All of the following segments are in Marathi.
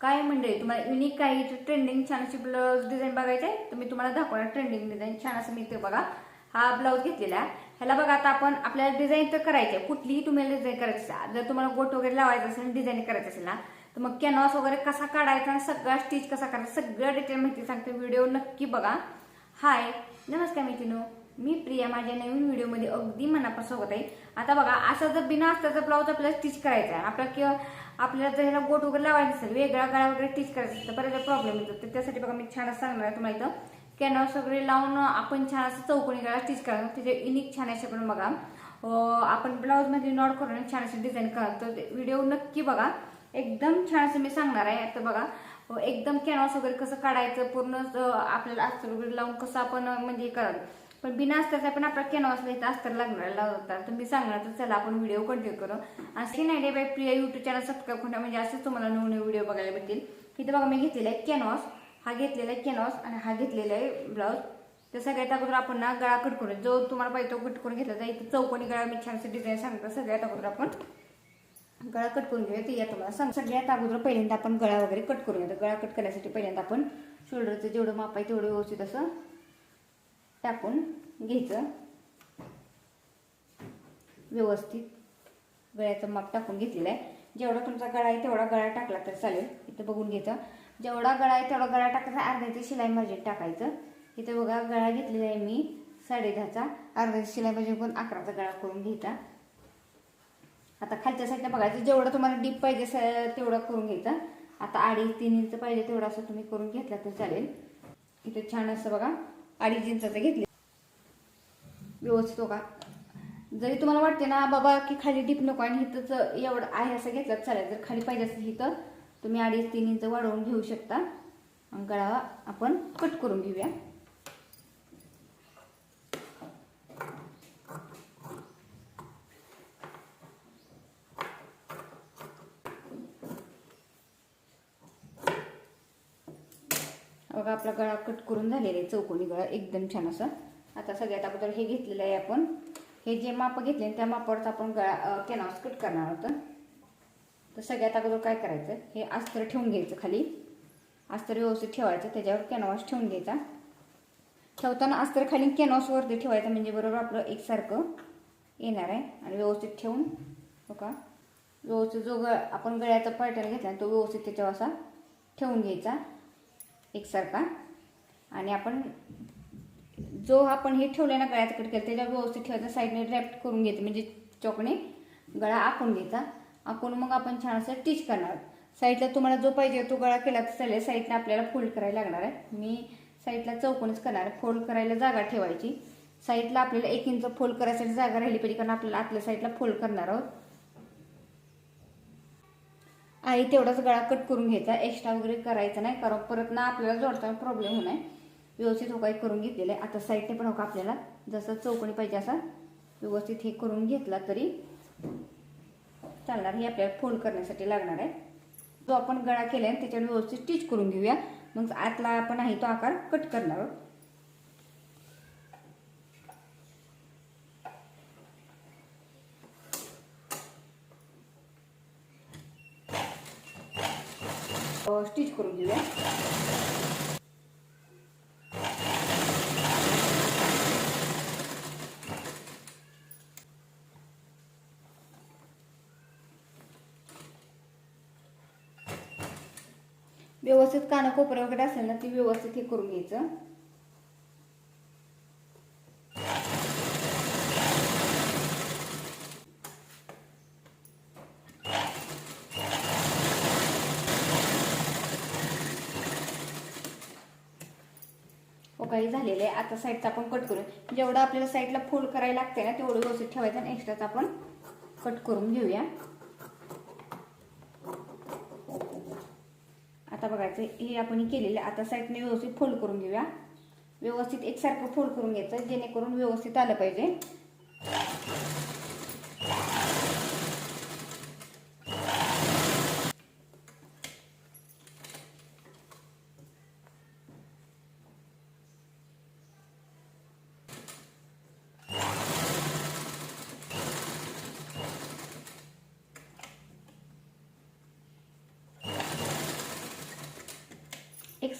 काय म्हणजे तुम्हाला युनिक काही ट्रेंडिंग छान अशी ब्लाऊज डिझाईन बघायचे आहे तर मी तुम्हाला दाखवणार ट्रेंडिंग डिझाईन छान असं मी ते बघा हा ब्लाऊज घेतलेला आहे. ह्याला बघा आता आपण आपल्याला डिझाईन तर करायची आहे. कुठलीही तुम्हाला डिझाईन करायची असेल जर तुम्हाला गोट वगैरे लावायचं असेल डिझाईन करायचं असेल ना तर मग कॅनव्हास वगैरे कसा काढायचा आणि सगळा स्टिच कसा करायचा सगळं डिटेल माहिती सांगते. व्हिडिओ नक्की बघा. हाय नमस्कार मित्रांनो मी प्रिया माझ्या नवीन व्हिडिओमध्ये अगदी मनापासून होत आहे. आता बघा असा जर बिना अस्त्राचा ब्लाऊज आपल्याला स्टिच करायचा आहे आपला किंवा आपल्याला जर ह्याला गोट वगैरे लावायचं असेल वेगळा गळा वगैरे स्टिच करायचं असेल तर बऱ्याच प्रॉब्लेम येतो. तर त्यासाठी बघा मी छान असं सांगणार आहे तुम्हाला इथं. कॅनव्हास वगैरे लावून आपण छान असं चौकोनी गळा स्टिच करायचं त्याचे युनिक छान असे पण बघा. आपण ब्लाऊजमध्ये नॉट करून छान असे डिझाईन करा तर व्हिडिओ नक्की बघा. एकदम छान असं मी सांगणार आहे. आता बघा एकदम कॅनव्हास वगैरे कसं काढायचं पूर्ण आपल्याला अस्तर वगैरे लावून कसं आपण म्हणजे करायचं पण बिना अस्तरचा पण आपला कॅनव्हासला इथं अस्तर लागणार होता. तर मी सांगणार तर चला आपण व्हिडिओ कंटिन्यू करू. असे नाही day bye Priya YouTube channel subscribe करा म्हणजे असेच तुम्हाला नवीन व्हिडिओ बघायला भेटतील. इथं बघा मी घेतलेला आहे कॅनॉस हा घेतलेला आहे कॅनॉस आणि हा घेतलेला आहे ब्लाऊज तर सगळ्यात अगोदर आपण ना गळा कट करून जो तुम्हाला पाहिजे तो कट करून घेतला जाईल. इथं चौकोनी गळा मी छानसे डिझाईन सांगतो. सगळ्यात अगोदर आपण गळा कट करून घेऊया ते या तुम्हाला सांग सगळ्यात अगोदर पहिल्यांदा आपण गळा वगैरे कट करून घेतो गळा कट करण्यासाठी पहिल्यांदा आपण शोल्डरचं जेवढं माप आहे तेवढं व्यवस्थित असं टाकून घ्यायचं. व्यवस्थित गळ्याचं माप टाकून घेतलेलं आहे. जेवढा तुमचा गळा आहे तेवढा गळा टाकला तर चालेल. इथं बघून घ्यायचं. जेवढा गळा आहे तेवढा गळा टाकायचा अर्ध्याची शिलाई मार्जिन टाकायचं. इथं बघा गळा घेतलेला आहे मी साडे दहाचा अर्ध्याची शिलाई मार्जिन करून अकराचा गळा करून घ्यायचा. आता खालच्या साईडला बघायचं. जेवढं तुम्हाला डीप पाहिजे स- तेवढं करून घ्यायचं. आता अडीच तीन इंच पाहिजे तेवढं असं तुम्ही करून घेतला तर चालेल. इथं छान असं बघा. अडीच इंचाचं घेतले. व्यवस्थित हो का? जरी तुम्हाला वाटते ना बाबा की खाली डीप नको आणि इथंच एवढं आहे असं घेतलं चालेल. जर खाली पाहिजे असेल इथं तुम्ही अडीच तीन इंच वाढवून घेऊ शकता. गळा आपण कट करून घेऊया. बघा आपला गळा कट करून झालेला आहे चौकोनी गळा एकदम छान असं. आता सगळ्यात अगोदर हे घेतलेलं आहे आपण. हे जे माप घेतले त्या मापावरच आपण गळा कॅनॉस कट करणार होतं तर सगळ्यात अगोदर काय करायचं? हे अस्तर ठेवून घ्यायचं खाली. अस्तर व्यवस्थित ठेवायचं त्याच्यावर कॅनव्हास ठेवून घ्यायचा. ठेवताना अस्तर खाली कॅनॉसवरती ठेवायचं म्हणजे बरोबर आपलं एकसारखं येणार आहे. आणि व्यवस्थित ठेवून हो का व्यवस्थित जो गळ आपण गळ्याचा पॅटर्न घेतला तो व्यवस्थित त्याच्यावर असा ठेवून घ्यायचा. एकसारखा आणि आपण जो आपण हे ठेवलं ना गळ्यात कट केलं त्याच्यावर व्यवस्थित ठेवायचा साईडने रॅप्ट करून घेते म्हणजे चौकने गळा आखून घ्यायचा. आखून मग आपण छान असं स्टिच करणार साईडला तुम्हाला जो पाहिजे तो गळा केला तर चालेल साईडला आपल्याला फोल्ड करायला लागणार आहे. मी साईडला चौकोनच करणार आहे. फोल्ड करायला जागा ठेवायची. साईडला आपल्याला एक इंच फोल्ड करायसाठी जागा राहिली पाहिजे कारण आपल्याला आतल्या साईडला फोल्ड करणार आहोत. आहे तेवढाच गळा कट करून घ्यायचा एक्स्ट्रा वगैरे करायचा नाही. कारण परत ना आपल्याला जोडताना प्रॉब्लेम होणार व्यवस्थित होकाय करून घेतलेला आहे. आता साईडने पण होका आपल्याला? जसं चौकणी पाहिजे असा. व्यवस्थित हे करून घेतला तरी चालणार. हे आपल्याला फोल्ड करण्यासाठी लागणार आहे. जो आपण गळा केला आहे त्याच्यावर व्यवस्थित स्टिच करून घेऊया. मग आतला आपण आहे तो आकार कट करणार आहोत. स्टिच करून घेऊया. व्यवस्थित कानाकोपरे वगैरे असेल ना ती व्यवस्थित हे करून घ्यायचं. हो काही झालेलं आहे. आता साईडचा आपण कट करूया जेवढं आपल्याला साईडला फोल्ड करायला लागते ना तेवढं व्यवस्थित ठेवायचं आणि एक्स्ट्राचा आपण कट करून घेऊया. आता बघायचं हे आपण केलेलं आहे. आता साईडने व्यवस्थित फोल्ड करून घेऊया. व्यवस्थित एकसारखं फोल्ड करून घ्यायचं जेणेकरून व्यवस्थित आलं पाहिजे.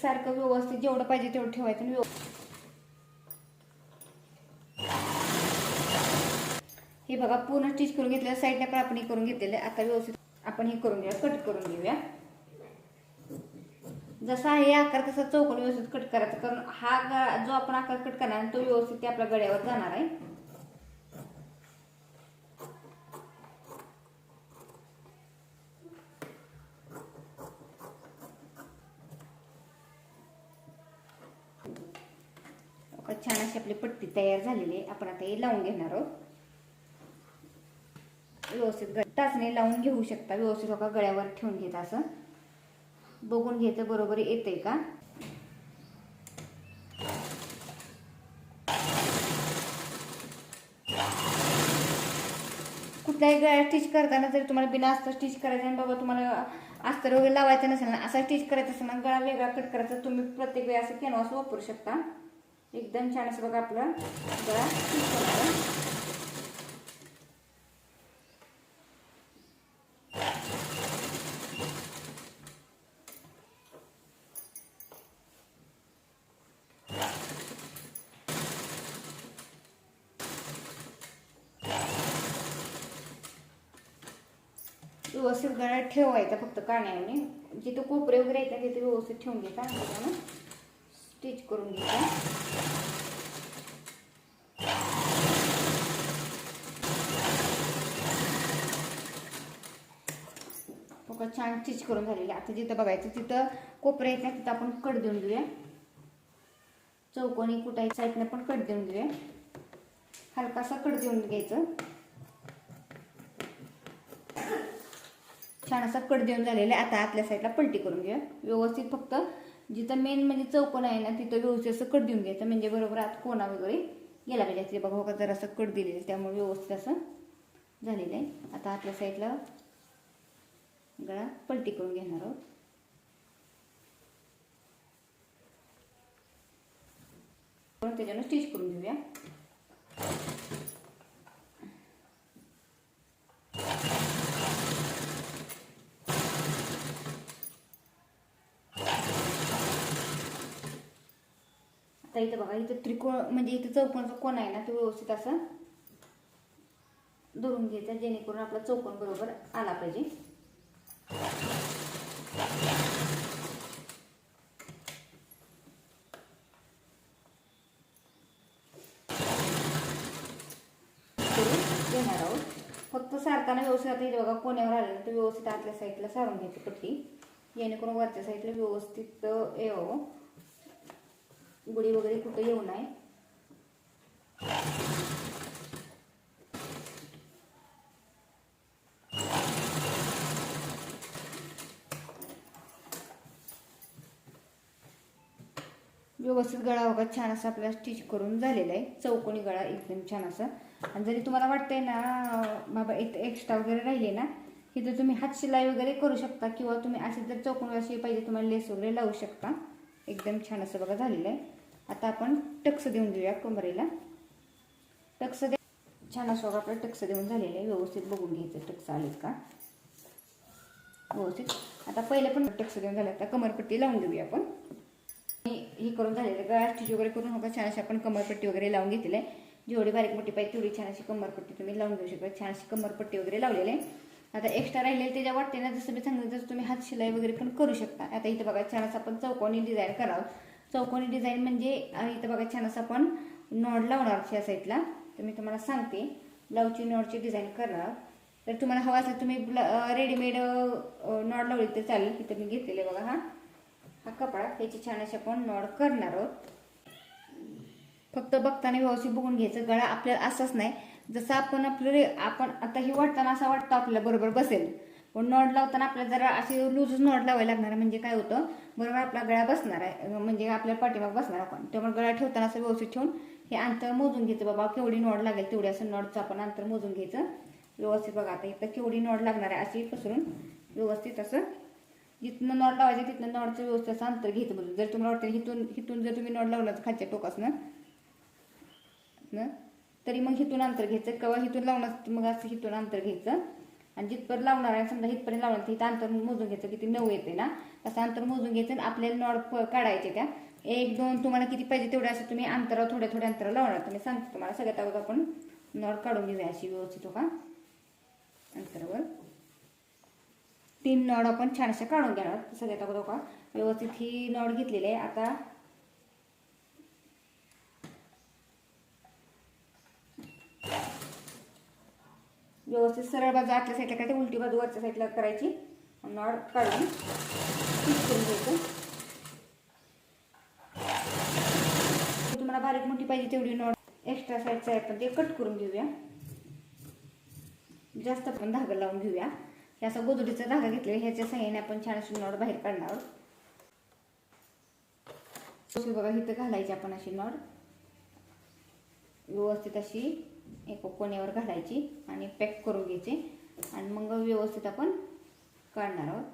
एकसारखं व्यवस्थित जेवढं पाहिजे तेवढं ठेवायचं आणि हे बघा पूर्ण स्टिच करून घेतलेलं साईडने पण आपण हे करून घेतलेलं आहे. आता व्यवस्थित आपण हे करून घेऊया कट करून घेऊया. जसा आहे आकार तसा चौकोन व्यवस्थित कट करायचा. कारण हा जो आपण आकार कट करणार तो व्यवस्थित आपल्या गळ्यावर जाणार आहे बघा, छान अशी आपली पट्टी तयार झालेली आहे. आपण आता हे लावून घेणार आहोत. व्यवस्थित ग- टाचणी लावून घेऊ शकता. व्यवस्थित बघा गळ्यावर ठेवून घेत असं. बघून घ्यायचं बरोबर येतंय का? कुठल्याही गळ्यात स्टिच करताना जर तुम्हाला बिना अस्तर स्टिच करायचं आणि बाबा तुम्हाला अस्तर वगैरे लावायचं नसेल ना असा स्टिच करायचा असेल ना गळा वेगळा कट करायचा तुम्ही प्रत्येक वेळी असं कॅनवास वापरू शकता. एकदम छान असं बघा आपला. गळा व्यवस्थित गळा ठेवायचा फक्त काण्याने. जिथं कोपरे वगैरे आहेत ना तिथे व्यवस्थित ठेवून घ्यायचा. स्टिच करून घ्यायचा बघा छान स्टिच करून झालेली. आता जिथं बघायचं तिथं कोपरे येत नाही तिथं आपण कट देऊन देऊया चौकोनी कुठाही साईडनं पण कट देऊन देऊया हलकासा कट देऊन घ्यायचं. छान असा कट देऊन झालेला आहे. आता आतल्या साईडला पलटी करून घेऊया. व्यवस्थित फक्त जिथं मेन म्हणजे चौकोन आहे ना तिथं व्यवस्थित असं कट देऊन घ्यायचं. म्हणजे बरोबर आत कोणा वगैरे गेला पाहिजे. तिथे बघा बघा हो जर असं कट दिलेलं आहे. त्यामुळे व्यवस्थित असं झालेलं आहे. आता आपल्या साईडला गळा पलटी करून घेणार आहोत. त्याच्यानं स्टिच करून घेऊया. आता इथं बघा इथं त्रिकोण म्हणजे इथं चौकोनचा कोण आहे ना तो व्यवस्थित असं धरून घ्यायचा जेणेकरून आपला चौकोन बरोबर आला पाहिजे. येणार घेणार आहोत. फक्त सारताना व्यवस्थित आता इथे बघा कोण्यावर आलं तर व्यवस्थित आतल्या साईडला सारून घ्यायची पट्टी. जेणेकरून वरच्या साईडला व्यवस्थित यावं गुढी वगैरे कुठं येऊ नये. व्यवस्थित गळा वगैरे छान असं आपल्याला स्टिच करून झालेला आहे. चौकोनी गळा एकदम छान असं. आणि जरी तुम्हाला वाटतंय ना बाबा इथं एक्स्ट्रा वगैरे राहिले ना इथं तुम्ही हात शिलाई वगैरे करू शकता किंवा तुम्ही असे जर चौकोन अशी पाहिजे तुम्हाला लेस वगैरे लावू शकता. एकदम छान असं बघा झालेलं आहे. आता आपण टक्स देऊन देऊया कमरेला टक्स दे छान असं बघा आपलं टक्स देऊन झालेलं आहे. व्यवस्थित बघून घ्यायचं टक्स आलेत का? व्यवस्थित. आता पहिले पण टक्स देऊन झालं. आता कमरपट्टी लावून देऊया आपण. हे करून झालेलं गळा स्टिच वगैरे करून होता छान अशी आपण कमरपट्टी वगैरे लावून घेतलेली आहे. जेवढी बारीक मोठी पाहिजे तेवढी छान अशी कमरपट्टी तुम्ही लावून घेऊ शकता. छान अशी कमरपट्टी वगैरे लावलेली आहे. आता एक्स्ट्रा राहिलेलं त्याच्या वाटते ना जसं मी सांगितलं तसं तुम्ही हात शिलाई वगैरे पण करू शकता. आता इथं बघा छान असं आपण चौकोनी डिझाईन करावं चौकोनी डिझाईन म्हणजे इथं बघा छान असं आपण नॉड लावणार या साईडला तर मी तुम्हाला सांगते ब्लाऊजची नॉडची डिझाईन करणार. तर तुम्हाला हवा असेल तुम्ही रेडीमेड नॉड लावली तर चालेल. इथं मी घेतलेले बघा हा. हा कपडा याची छान अशी आपण नॉड करणार आहोत. फक्त बघताना व्यवस्थित बघून घ्यायचं. गळा आपल्याला असाच नाही. जसं आपण आपलं रे- आपण आता हे वाटताना असं वाटतं आपल्याला बरोबर बसेल. पण नॉड लावताना आपल्याला जरा अशी लूजच नॉड लावायला लागणार म्हणजे काय होतं? बरोबर आपला गळा बसणार आहे. म्हणजे आपल्या पाठीमाग बसणार आपण. त्यामुळे गळा ठेवताना असं व्यवस्थित ठेवून हे अंतर मोजून घ्यायचं. बाबा केवढी नॉड लागेल तेवढी असं नॉडचं आपण अंतर मोजून घ्यायचं. व्यवस्थित बघा आता इथं केवढी नॉड लागणार आहे अशी पसरून व्यवस्थित असं जिथनं नॉट लावायचं तिथनं नॉटचं व्यवस्थित असं अंतर घ्यायचं बघून जर तुम्हाला वाटतं हिथून हिथून जर तुम्ही नॉड लावला तर खालच्या टोकासनं न? तरी मग हिथून अंतर घ्यायचं. किंवा हिथून लावणार मग असं हिथून अंतर घ्यायचं. आणि जिथपर्यंत लावणार आहे समजा इथपर्यंत लावणार तिथं इथं अंतर मोजून घ्यायचं किती नऊ येते ना. तसं अंतर मोजून घ्यायचं आणि आपल्याला नॉड प- काढायचे त्या. एक दोन तुम्हाला किती पाहिजे तेवढे असं तुम्ही अंतरावर थोड्या थोड्या अंतरावर लावणार. तुम्ही सांगतो सांगते तुम्हाला सगळ्यात अगोदर आपण नॉड काढून घेऊया अशी व्यवस्थित हो का? अंतरावर. तीन नॉड आपण छान अशा काढून घेणार सगळ्यात अगोदर हो का? व्यवस्थित ही नॉड घेतलेली आहे. आता व्यवस्थित सरळ बाजू आतल्या साईडला करायची उलटी बाजू वरच्या साईडला करायची. नॉड काढून फिक्स करून घ्यायचं. तुम्हाला बारीक मोठी पाहिजे तेवढी नॉड एक्स्ट्रा साईडचं आहे पण ते कट करून घेऊया. जास्त पण धागा लावून घेऊया. हे असं गोदडीचा धागा घेतलेला ह्याच्या साह्याने आपण छान अशी नॉड बाहेर काढणार आहोत. बघा इथं घालायची आपण अशी नॉड व्यवस्थित अशी एक कोण्यावर घालायची आणि पॅक करून घ्यायची. आणि मग व्यवस्थित आपण काढणार आहोत.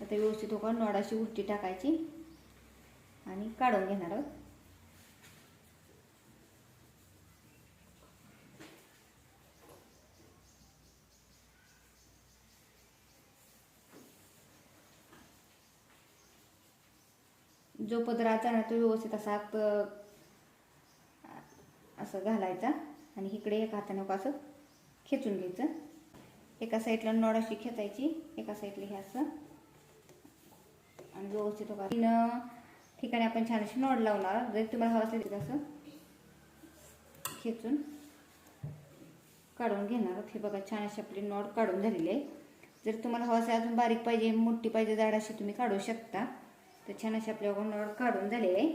आता व्यवस्थित होका नोडाची उलटी टाकायची आणि काढून घेणार आहोत. जो पदराचा ना तो व्यवस्थित असा आत, असं घालायचा आणि इकडे एका हाताने असं खेचून घ्यायचं. एका साईडला नॉड अशी खेचायची एका साईडला हे असं. आणि व्यवस्थित तीन ठिकाणी आपण छान अशी नॉड लावणार. जर तुम्हाला हवं असेल असं खेचून काढून घेणार. हे बघा छान अशी आपली नॉड काढून झालेली आहे. जर तुम्हाला हवं असेल अजून बारीक पाहिजे मोठी पाहिजे जाड अशी तुम्ही काढू शकता. तर छान असे आपल्या नॉड काढून झालेली आहे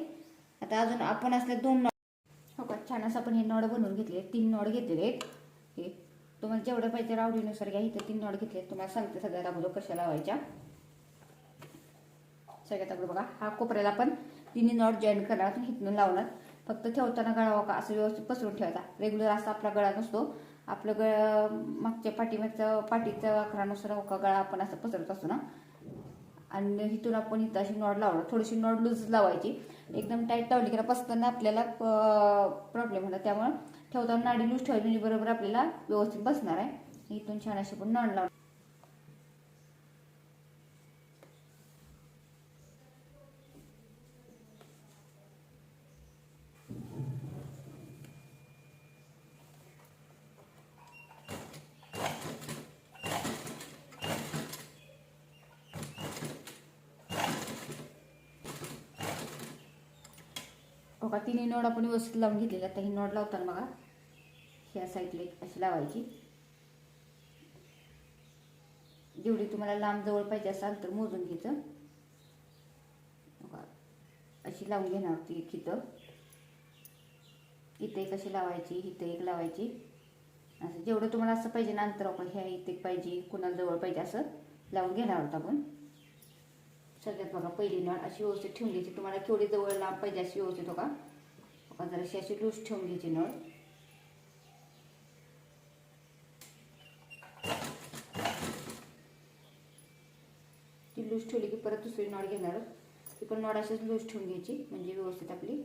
आता अजून आपण असले दोन नॉड हो का? छान असं आपण हे नॉड बनवून घेतले. तीन नॉड घेतलेले आहेत. हे तुम्हाला जेवढं पाहिजे आवडीनुसार घ्या. इथं तीन नॉड घेतले तुम्हाला सांगते सगळ्यात अगोदर कशा लावायच्या. सगळ्यात अगोदर बघा. हा कोपऱ्याला आपण तिन्ही नॉट जॉईन करणार हिथून इथून लावणार. फक्त ठेवताना गळा का असं व्यवस्थित पसरून ठेवायचा. रेग्युलर असा आपला गळा नसतो. आपलं गळा मागच्या पाठीमागच्या पाठीच्या आकारानुसार का गळा आपण असं पसरत असतो ना. आणि इथून आपण इथं अशी नॉड लावणार. थोडीशी नॉड लूज लावायची. एकदम टाईट लावली की बसताना आपल्याला प्रॉब्लेम होणार. त्यामुळे ठेवताना नाडी लूज ठेवायची म्हणजे बरोबर आपल्याला व्यवस्थित बसणार आहे. इथून छान अशी पण नॉड लावणार. बघा तिन्ही नोड आपण व्यवस्थित लावून घेतलेली आता ही नोड लावताना बघा ह्या साईडला एक अशी लावायची. जेवढी तुम्हाला लांब जवळ पाहिजे असाल तर मोजून घ्यायचं. बघा अशी लावून घेणार होती एक इथं. इथं एक अशी लावायची इथं एक लावायची. असं जेवढं तुम्हाला असं पाहिजे ना अंतर आपण ह्या इथे एक पाहिजे कुणाला जवळ पाहिजे असं लावून घेणार आहोत आपण. सगळ्यात बघा पहिली नळ अशी व्यवस्थित ठेवून घ्यायची तुम्हाला केवढी जवळ लांब पाहिजे अशी व्यवस्थित बघा. बघा जराशी अशी लूज ठेवून घ्यायची नळ. ती लूज ठेवली की परत दुसरी नळ घेणार. ती पण नळ अशीच लूज ठेवून घ्यायची म्हणजे व्यवस्थित आपली.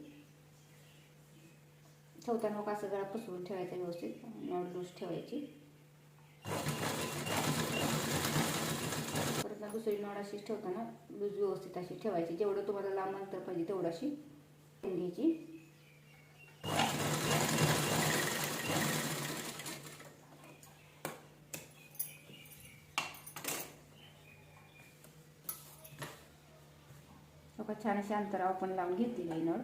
चौथा नोक असं जरा पसरून ठेवायचं व्यवस्थित. नळ लूज ठेवायची. ना दुसरी नॉड अशीच ठेवताना लूज व्यवस्थित अशी ठेवायची. जेवढं तुम्हाला लांब अंतर पाहिजे तेवढं अशी घ्यायची. छान अशी अंतरावर आपण लावून घेतलेली नळ.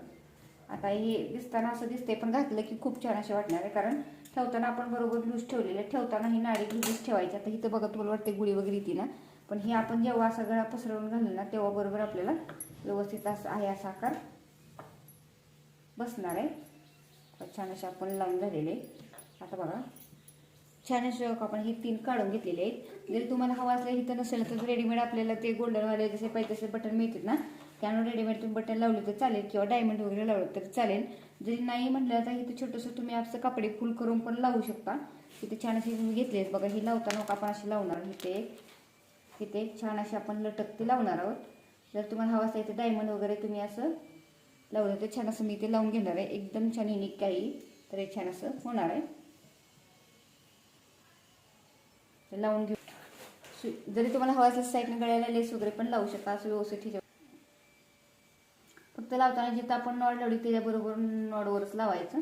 आता हे दिसताना असं दिसते पण घातलं की खूप छान असे वाटणार आहे. कारण ठेवताना आपण बरोबर लूज ठेवलेले ठेवताना ही नाळी लूज ठेवायची. आता इथं बघा तुम्हाला वाटते गुळी वगैरे येते ना? पण हे आपण जेव्हा असा गळा पसरवून घालू ना तेव्हा बरोबर आपल्याला व्यवस्थित असं आहे असा आकार बसणार आहे. छान असे आपण लावून झालेले आता बघा. छान असे आपण हे तीन काढून घेतलेले आहेत. जरी तुम्हाला हवा असलं इथं नसेल तर रेडीमेड आपल्याला ते गोल्डनवाले जसे पाहिजे तसे बटन मिळतात ना त्यामुळे रेडीमेड तुम्ही बटन लावले तर चालेल किंवा डायमंड वगैरे लावलं तर चालेल. जरी नाही म्हटलं तर इथं छोटंसं तुम्ही आपलं कपडे फुल करून पण लावू शकता. इथे छान असे तुम्ही घेतले आहेत. बघा हे लावताना आपण अशी लावणार इथे इथे. तिथे छान अशी आपण लटकते लावणार आहोत. जर तुम्हाला हवा असेल तर डायमंड वगैरे तुम्ही असं लावलं तर छान असं मी ते लावून घेणार आहे. एकदम छान युनिक काही तर हे छान असं होणार आहे. लावून घेऊ. जरी तुम्हाला हवा असेल साईडने गळ्याला लेस वगैरे पण लावू शकता. असं व्यवस्थित ठेवा फक्त लावताना जिथं आपण नॉड लावली त्याच्याबरोबर नॉडवरच लावायचं.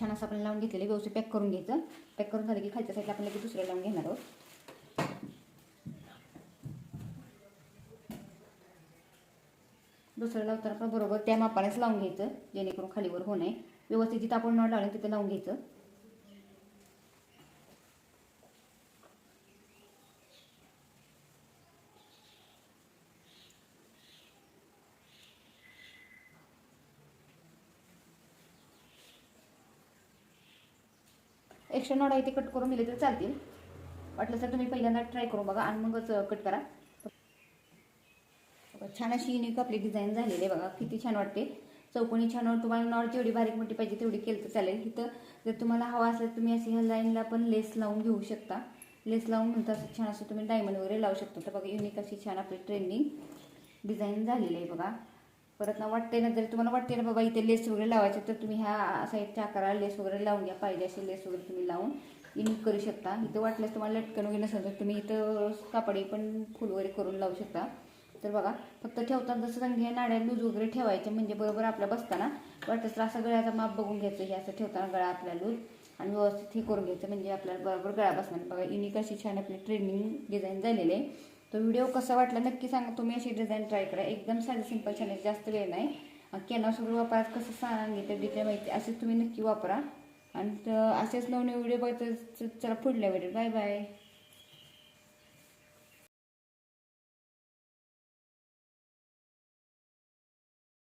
छान असं आपण लावून घेतलेलं व्यवस्थित पॅक करून घ्यायचं. पॅक करून झालं की खालच्या साईडला आपण लगेच दुसरं लावून घेणार आहोत. दुसरं लावताना आपण बरोबर त्या मापानेच लावून घ्यायचं जेणेकरून खालीवर होऊ नये. व्यवस्थित जिथं आपण नॉट लावले तिथं लावून घ्यायचं. एक्स्ट्रा नॉट आहे ते कट करून दिले तर चालतील. वाटलं तर तुम्ही पहिल्यांदा ट्राय करून बघा आणि मगच कट करा. छान अशी युनिक आपली डिझाईन झालेली आहे बघा. किती छान वाटते. चौकोनी छान वाटते. तुम्हाला नॉट जेवढी बारीक मोठी पाहिजे तेवढी केलं तर चालेल. इथं जर तुम्हाला हवा असेल तर तुम्ही अशी ह्या लाईनला पण लेस लावून घेऊ शकता. लेस लावून नंतर असं छान असं तुम्ही डायमंड वगैरे लावू शकता. तर बघा युनिक अशी छान आपली ट्रेंडिंग डिझाईन झालेली आहे बघा. परत ना वाटते ना जर तुम्हाला वाटते ना बाबा इथे लेस वगैरे लावायचे तर तुम्ही ह्या साईडच्या आकाराला लेस वगैरे लावून घ्या. पाहिजे असे लेस वगैरे तुम्ही लावून इन करू शकता. इथं वाटल्यास तुम्हाला लटकन वगैरे नसेल तर तुम्ही इथं कापडी पण फुल वगैरे करून लावू शकता. तर बघा फक्त ठेवताना जसं रंगी नाड्या लूज वगैरे ठेवायचे म्हणजे बरोबर आपल्या बसताना. वाटतं तर असं गळ्याचा माप बघून घ्यायचं हे असं ठेवताना गळा आपल्या लूज आणि व्यवस्थित हे करून घ्यायचं म्हणजे आपल्याला बरोबर गळा बसणार. बघा इनिक अशी छान आपली ट्रेनिंग डिझाईन झालेली आहे. तो व्हिडिओ कसा वाटला नक्की सांगा. तुम्ही अशी डिझाईन ट्राय करा. एकदम साधी सिंपल छान आहे जास्त वेळ नाही. कॅनॉस वगैरे वापरात कसं सांगितलं डिटेल माहिती असेच तुम्ही नक्की वापरा. आणि असेच नवनवे व्हिडिओ बघायचं चला पुढल्या व्हिडिओ बाय बाय